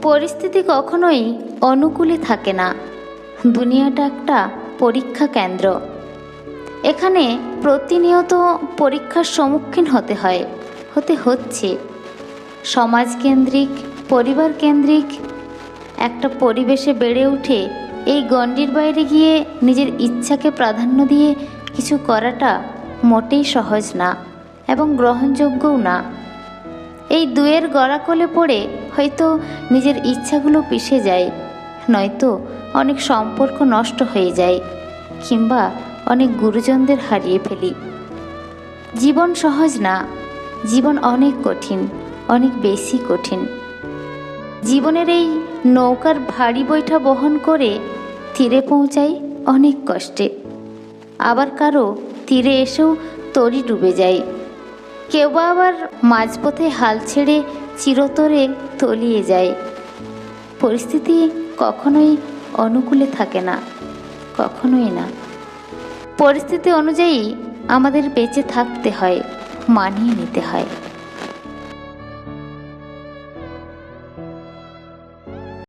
পরিস্থিতি কখনোই অনুকূলে থাকে না। দুনিয়াটা একটা পরীক্ষা কেন্দ্র। এখানে প্রতিনিয়ত পরীক্ষার সম্মুখীন হতে হয়, হতে হচ্ছে। সমাজকেন্দ্রিক পরিবার কেন্দ্রিক, একটা পরিবেশে বেড়ে উঠে এই গণ্ডির বাইরে গিয়ে নিজের ইচ্ছাকে প্রাধান্য দিয়ে কিছু করাটা মোটেই সহজ না এবং গ্রহণযোগ্যও না। এই দুয়ের গড়াকলে পড়ে হয়তো নিজের ইচ্ছাগুলো পিষে যায়, নয়তো অনেক সম্পর্ক নষ্ট হয়ে যায় কিংবা অনেক গুরুজনদের হারিয়ে ফেলি। জীবন সহজ না, জীবন অনেক কঠিন, অনেক বেশি কঠিন। জীবনের এই নৌকার ভারী বৈঠা বহন করে তীরে পৌঁছাই অনেক কষ্টে। আবার কারও তীরে এসেও তরি ডুবে যায়। কেউ আবার মাঝপথে হাল ছেড়ে চিরতরে তলিয়ে যায়। পরিস্থিতি কখনোই অনুকূলে থাকে না, কখনোই না। পরিস্থিতি অনুযায়ী আমাদের বেঁচে থাকতে হয়, মানিয়ে নিতে হয়।